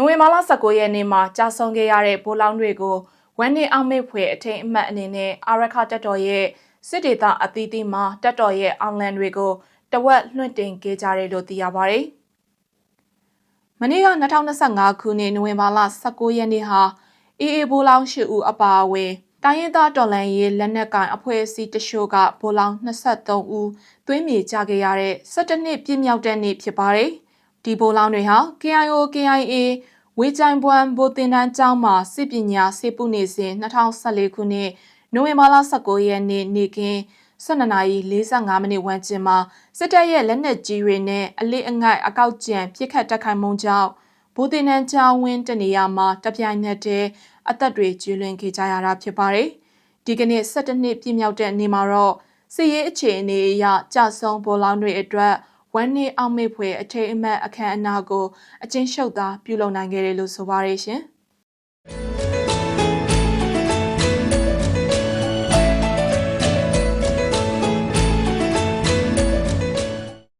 နိုဝင်ဘာလ19ရက်နေ့မှာကြာဆုံးခဲ့ရတဲ့ဗိုလ်လောင်းတွေကိုဝမ်းနေအောင်မေ့ဖွယ်အထိန်အမှတ်အနေနဲ့အာရခတက်တော်ရဲ့စစ်ဒေသအသီးသီးမှာတက်တော်ရဲ့အောင်လန်တွေကိုတဝက်လွှင့်တင်ခဲ့ကြတယ်လို့သိရပါတယ်။မနေ့က2025ခုနှစ်နိုဝင်ဘာလ19ရက်နေ့ဟာအေးအေးဘိုးလောင်းရှိဦးအပါအဝင်တိုင်းရင်းသားတော်လှန်ရေးလက်နက်ကိုင်အဖွဲ့အစည်းတချို့ကဗိုလ်လောင်း23ဦးသွင်းမြေကြခဲ့ရတဲ့17နှစ်ပြည့်မြောက်တဲ့နေ့ဖြစ်ပါတယ်။ ဒီဗိုလ်လောင်းတွေဟာ KIO KIA ဝေချိုင်ပွမ်ဘိုတင်တန်းကျောင်းမှာစစ်ပညာဆေးပုနေစဉ်2014ခုနှစ်နိုဝင်ဘာလ19ရက်နေ့နေ့ကင်း12နာရီ45မိနစ်ဝန်းကျင်မှာစစ်တပ်ရဲ့လက်နက်ကြီးတွေနဲ့အလေးအငိုက်အကောက်ကျန်ပြစ်ခတ်တက်ခိုင်မှုကြောင့်ဘိုတင်တန်းကျောင်းဝင်းတနေရာမှာတပြိုင်နက်တည်းအသက်တွေကျွလွင်ခဲ့ကြရတာဖြစ်ပါတယ်။ဒီကနေ့17နှစ်ပြည့်မြောက်တဲ့နေ့မှာတော့စစ်ရေးအခြေအနေအရကြဆုံးပေါ်လောင်းတွေအတွက် ဝမ်းနေအောင်မေ့ဖွယ်အထိတ်အမှတ်အခမ်းအနားကိုအချင်းရှုပ်သားပြုလုပ်နိုင်ခဲ့တယ်လို့ဆိုပါရရှင်။